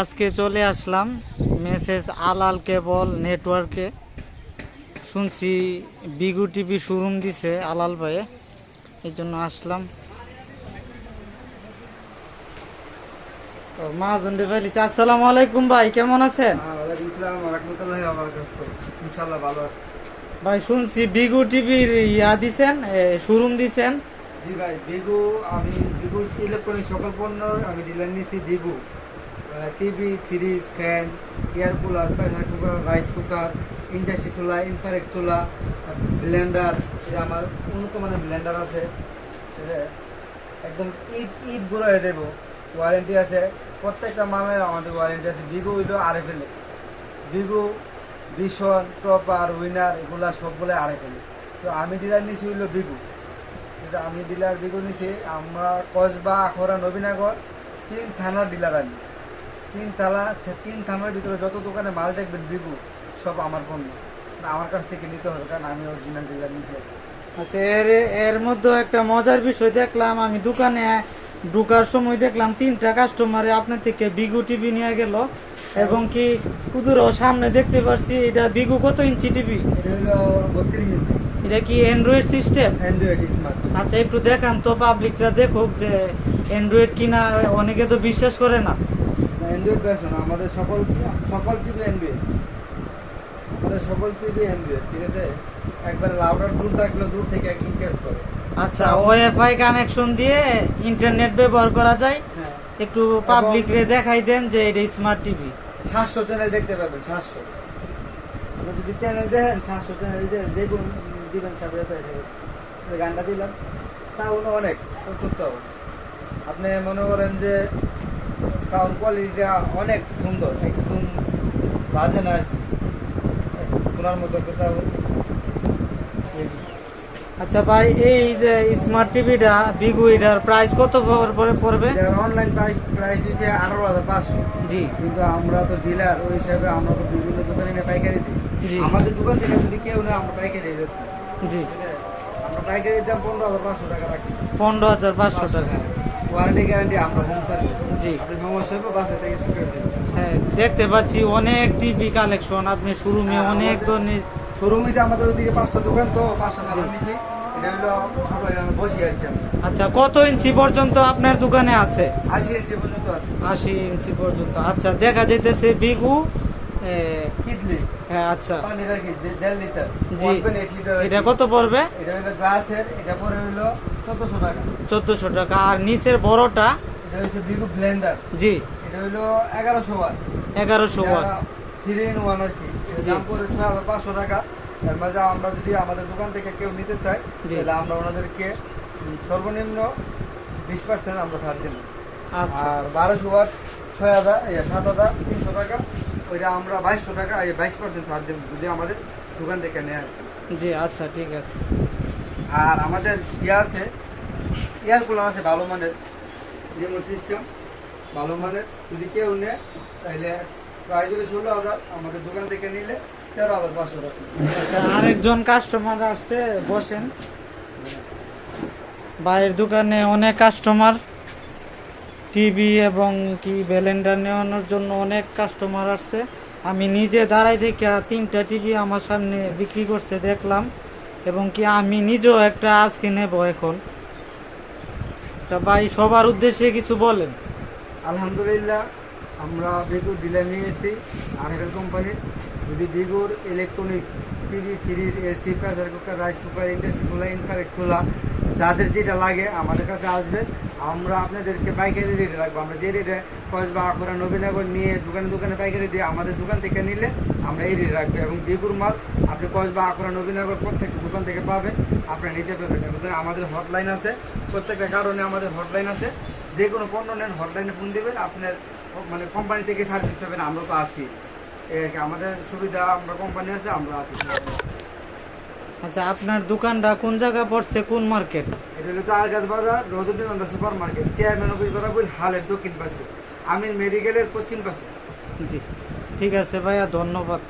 আজকে চলে আসলাম মেসেজ আলাল কেবল নেটওয়ার্কে। শুনছি বিগু টিভি শোরুম দিছে আলাল ভাইয়ে। এই জন্য আসলাম। ডিভাইস আসসালামু আলাইকুম ভাই কেমন আছেন? আছি। ভাই শুনছি বিগু টিভির ইয়া দিছেন শোরুম দিছেন। জি ভাই বিগু আমি বিগু ইলেকট্রনিক সকল পণ্য আমি ডিলার নিয়েছি বিগু। TV fridge fan air cooler pressure cooker rice cooker industry চুলা ইনফারেক্ট চুলা ব্লেন্ডার আমার উন্নত মানের ব্লেন্ডার আছে একদম ইট ইটগুলো হয়ে দেবো ওয়ারেন্টি আছে, প্রত্যেকটা মালের আমাদের ওয়ারেন্টি আছে বিগু হইল আর এফ বিগু ভীষণ টপার উইনার এগুলা সবগুলো আরে ফেলি তো আমি ডিলার নিছি হইল বিগু কিন্তু আমি ডিলার বিগু নিছি, আমরা কসবা আখরা নবীনগর, তিন থানার ডিলার আমি তিন থানা তিন থানার ভিতরে যত দোকানে মাল দেখবেন বিগু সব আমার পণ্য। না, আমার কাছ থেকে নিতে হবে কারণ আমি অরিজিনাল ডিলার নিছি আচ্ছা এর এর মধ্যে একটা মজার বিষয় দেখলাম আমি দোকানে ঢুকার সময় দেখলাম তিনটা কাস্টমারে আপনার থেকে বিগু টিভি নিয়ে গেল এবং কি কুদুরও সামনে দেখতে পাচ্ছি এটা বিগু কত ইঞ্চি টিভি এটা কি অ্যান্ড্রয়েড সিস্টেম অ্যান্ড্রয়েড স্মার্ট আচ্ছা একটু দেখান তো পাবলিকরা দেখুক যে অ্যান্ড্রয়েড কিনা অনেকে তো বিশ্বাস করে না। অ্যান্ড্রয়েড ভার্সন আমাদের সকল সকল টিভি অ্যান্ড্রয়েড আমাদের সকল টিভি অ্যান্ড্রয়েড ঠিক আছে? একবারে লাউডার দূর থাকলেও দূর থেকে একদম ক্যাচ করে। আচ্ছা ওয়াইফাই কানেকশন দিয়ে ইন্টারনেট ব্যবহার করা যায়। হ্যাঁ। একটু পাবলিক রে দেখাই দেন যে এটা স্মার্ট টিভি সাতশো চ্যানেল দেখতে পাবেন সাতশো। আপনি যদি চ্যানেল দেখেন সাতশো চ্যানেল দেখুন দিবেন সাথে ওই গানটা দিলাম। তাও অনেক প্রচুর চাও আপনি মনে করেন যে সাউন্ড কোয়ালিটিটা অনেক সুন্দর। একদম বাজে না শোনার মতো চাও আচ্ছা ভাই এই যে স্মার্ট টিভিটা বিগু এটার প্রাইস কত পরে পড়বে? অনলাইন প্রাইস প্রাইস দিচ্ছে আঠারো হাজার পাঁচশো। জি। কিন্তু আমরা তো ডিলার ওই হিসাবে আমরা তো বিভিন্ন দোকানে নিয়ে পাইকারি দিই। জি। আমাদের দোকান থেকে যদি কেউ না আমরা পাইকারি জি। আমরা পাইকারির দাম পনেরো হাজার পাঁচশো টাকা রাখি। পনেরো হাজার পাঁচশো টাকা। ওয়ারেন্টি গ্যারান্টি আমরা হোম সার্ভিস জি। আপনি সমস্যা হবে বাসা থেকে শুকিয়ে হ্যাঁ দেখতে পাচ্ছি অনেক টিভি কালেকশন আপনি শোরুমে হ্যাঁ, অনেক ধরনের শোরুমিতে আমাদের ওইদিকে পাঁচটা দোকান তো পাঁচটা সামান নিচ্ছি এটা হলো ছোট এখানে বসি আর কি। আচ্ছা কত ইঞ্চি পর্যন্ত আপনার দোকানে আছে? আশি ইঞ্চি পর্যন্ত আছে। আশি ইঞ্চি পর্যন্ত। আচ্ছা দেখা যাইতেছে বিগু এ, কিডলি। হ্যাঁ আচ্ছা। আর কি দেড় লিটার। জি। এটা কত পড়বে? এটা হলো গ্লাসের এটা পরে হলো চোদ্দশো টাকা। চোদ্দশো টাকা। আর নিচের বড়টা? এটা হচ্ছে বিগু ব্লেন্ডার জি। এটা হলো এগারোশো ওয়াট। এগারোশো ওয়াট। থ্রি ইন ওয়ান আর কি। দাম পড়ে ছয় হাজার পাঁচশো টাকা। এর মাঝে আমরা যদি আমাদের দোকান থেকে কেউ নিতে চাই। তাহলে আমরা ওনাদেরকে সর্বনিম্ন বিশ পার্সেন্ট আমরা ছাড় দেবো। আচ্ছা। আর বারোশো ওয়াট ছয় হাজার সাত হাজার তিনশো টাকা। ওইটা আমরা বাইশশো টাকা বাইশ পার্সেন্ট ছাড় দেবো যদি আমাদের দোকান থেকে নেয় জি আচ্ছা ঠিক আছে। আর আমাদের ইয়ে আছে এয়ার কুলার আছে ভালো মানের রিমোট সিস্টেম ভালো মানের। যদি কেউ নেয় তাহলে প্রাইস হলো ষোলো হাজার আমাদের দোকান থেকে নিলে তেরো হাজার পাঁচশো টাকা। আচ্ছা, আরেকজন কাস্টমার আসছে বসেন। বাইরের দোকানে অনেক কাস্টমার টিভি এবং কি ব্যালেন্ডার নেওয়ানোর জন্য অনেক কাস্টমার আসছে। আমি নিজে দাঁড়াই থেকে তিনটা টিভি আমার সামনে বিক্রি করছে, দেখলাম। এবং কি আমি নিজেও একটা আজকে নেব এখন। আচ্ছা ভাই, সবার উদ্দেশ্যে কিছু বলেন। আলহামদুলিল্লাহ, আমরা বেগুর ডিলার নিয়েছি আরএফএল কোম্পানির। যদি বেগুর electronic TV fridge AC pressure cooker rice cooker industry খোলা ইনফারেক্ট খোলা যাদের যেটা লাগে আমাদের কাছে আসবেন আমরা আপনাদেরকে পাইকারি রেটে রাখব। আমরা যে রেটে কসবা, আখরা, নবীনগর নিয়ে দোকানে দোকানে পাইকারি দিয়ে আমাদের দোকান থেকে নিলে আমরা এই রেটে রাখব এবং বিপুর মাল আপনি কসবা, আখরা, নবীনগর প্রত্যেকটা দোকান থেকে পাবেন, আপনারা নিতে পারবেন। এবং আমাদের হটলাইন আছে। প্রত্যেকটা কারণে আমাদের হটলাইন আছে। যে কোনো পণ্য নেন হটলাইনে ফোন দেবেন। আপনার মানে কোম্পানি থেকে সার্ভিস পাবেন। আমরা তো আছি। কি, আমাদের সুবিধা, আমরা কোম্পানি আছে, আমরা আছি। আচ্ছা আপনার দোকানটা কোন জায়গা পড়ছে? কোন মার্কেট? এটা হলো চারগাছ বাজার রজনীগন্ধা সুপার মার্কেট চেয়ারম্যান অফিস বরাবর হালের দক্ষিণ পাশে। আমিন মেডিকেলের পশ্চিম পাশে। জি। ঠিক আছে ভাইয়া ধন্যবাদ।